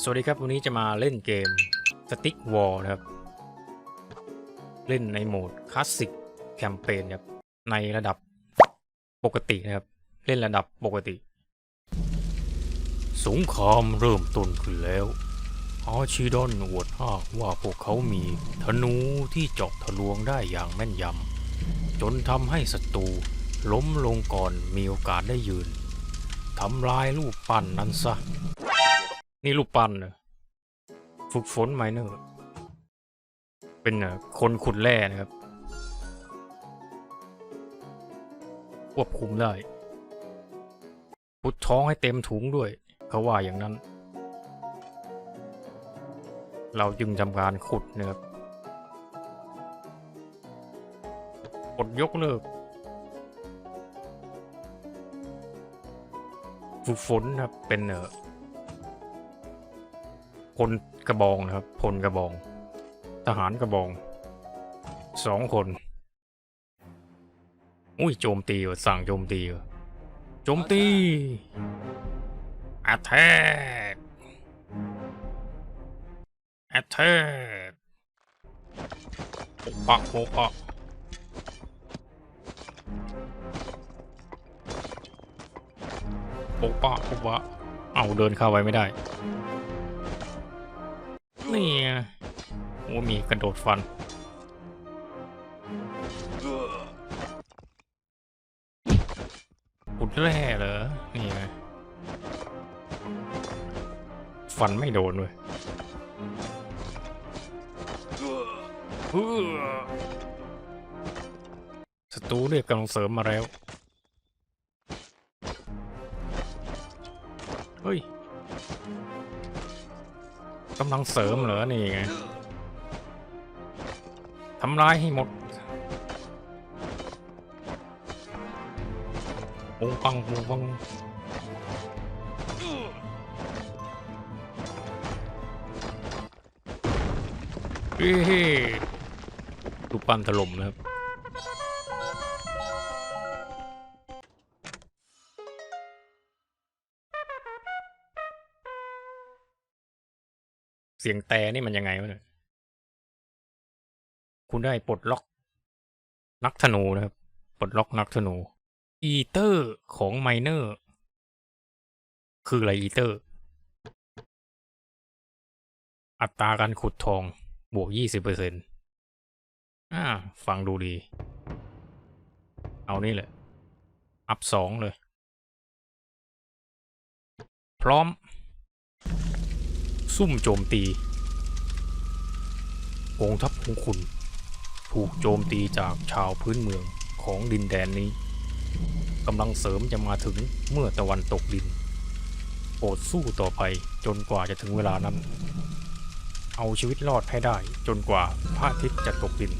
สวัสดีครับ วันนี้จะมาเล่นเกม Stick War นะครับ เล่นในโหมดคลาสสิกแคมเปญครับ ในระดับปกตินะครับ เล่นระดับปกติ สงครามเริ่มต้นขึ้นแล้ว อาชีดอนอวดอ้างว่าพวกเขามีธนูที่เจาะทะลวงได้อย่างแม่นยำ จนทำให้ศัตรูล้มลงก่อนมีโอกาสได้ยืนทำลายรูปปั้นนั้นซะ นี่รูปปั้นเหรอฝึกฝนไมเนอร์เป็นเอ่อคนขุดแร่นะครับ ควบคุมได้พุดท้องให้เต็มถุงด้วย เขาว่าอย่างนั้น เราจึงทำการขุดนะครับกดยกเลิกฝึกฝนนะครับเป็นเออ พลกระบองนะครับพลกระบอง ทหารกระบองสองคน อุ้ยโจมตีว่ะสั่งโจมตีว่ะโจมตี attack attack โปะปะโปะปะโปะปะโปะปะเอาเดินเข้าไปไม่ได้ นี่โอ้มีกระโดดฟันขุดแร่เหรอ นี่ไงฟันไม่โดนเลยศัตรูเรียกกำลังเสริมมาแล้ว เฮ้ย กำลังเสริมเหรอนี่ไงทำลายให้หมดปุงปังปุงปังเฮ้ดูปั้นถล่มนะครับ สียงแต่นี่มันยังไงวะเนี่ยคุณได้ปลดล็อก นักธนูนะครับ ปลดล็อกนักธนู อีเตอร์ของไมเนอร์ คืออะไรอีเตอร์ อัตราการขุดทอง บวกยี่สิบเปอร์เซ็นต์อ่า ฟังดูดี เอานี่แหละ อัพสองเลย พร้อม ซุ่มโจมตีกองทัพของคุณ ถูกโจมตีจากชาวพื้นเมืองของดินแดนนี้กำลังเสริมจะมาถึงเมื่อตะวันตกดินโปรดสู้ต่อไปจนกว่าจะถึงเวลานั้น เอาชีวิตรอดให้ได้จนกว่าพระอาทิตย์จะตกดิน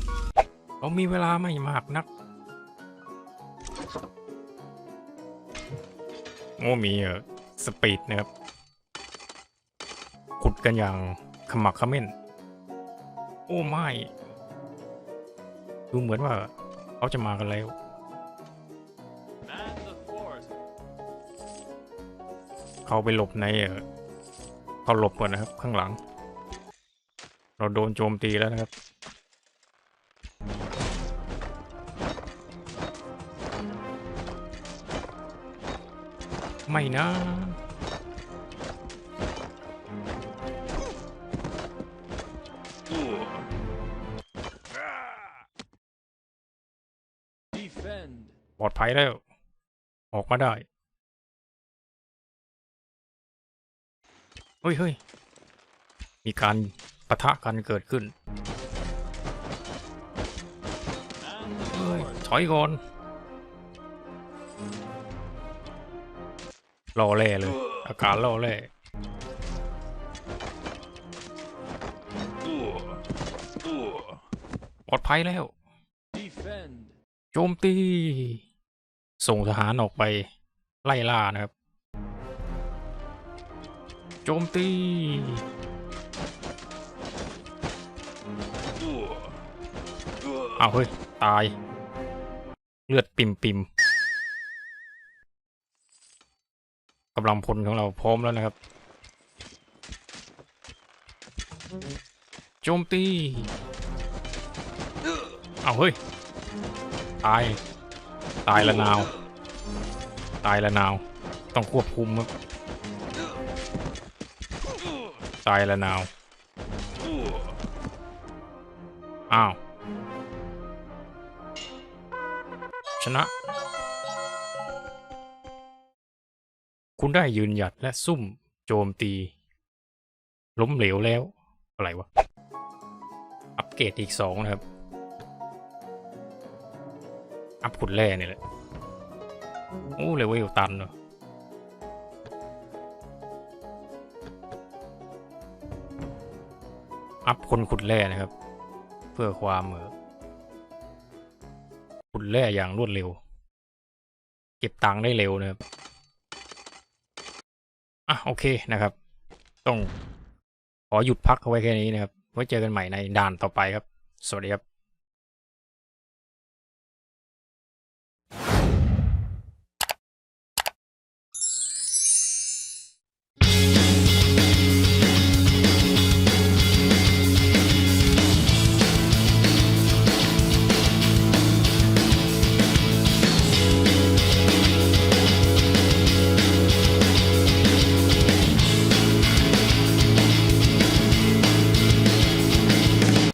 เรามีเวลาไม่มากนัก โอ้มีเออสปีดนะครับ กันอย่างขมักขม้น โอ้ไม่ ดูเหมือนว่าเขาจะมากันแล้ว เขาไปหลบในเขาหลบก่อนนะครับ ข้างหลัง เราโดนโจมตีแล้วนะครับไม่นะ ปลอดภัยแล้ว ออกมาได้ เฮ้ยเฮ้ยมีการปะทะกันเกิดขึ้น เฮ้ย ถอยก่อนรอแร่เลย อาการรอแร่ปลอดภัยแล้ว โจมตี ส่งทหารออกไปไล่ล่านะครับ โจมตี เอ้าเฮ้ย ตาย เลือดปิ่มปิมกำลังพลของเราพร้อมแล้วนะครับ โจมตี เอาเฮ้ย ตาย ตายละนาว ตายละนาว ต้องควบคุมครับ ตายละนาว อ้าว ชนะ คุณได้ยืนหยัดและซุ่มโจมตี ล้มเหลวแล้ว อะไรวะ อัปเกรดอีกสองนะครับ อัพขุดแร่นี่แหละโอ้เลเวลตันเนอะอัพคนขุดแร่นะครับ เพื่อความเออขุดแร่อย่างรวดเร็ว เก็บตังค์ได้เร็วนะครับอะโอเคนะครับ ต้องขอหยุดพักเอาไว้แค่นี้นะครับ ไว้เจอกันใหม่ในด่านต่อไปครับ สวัสดีครับ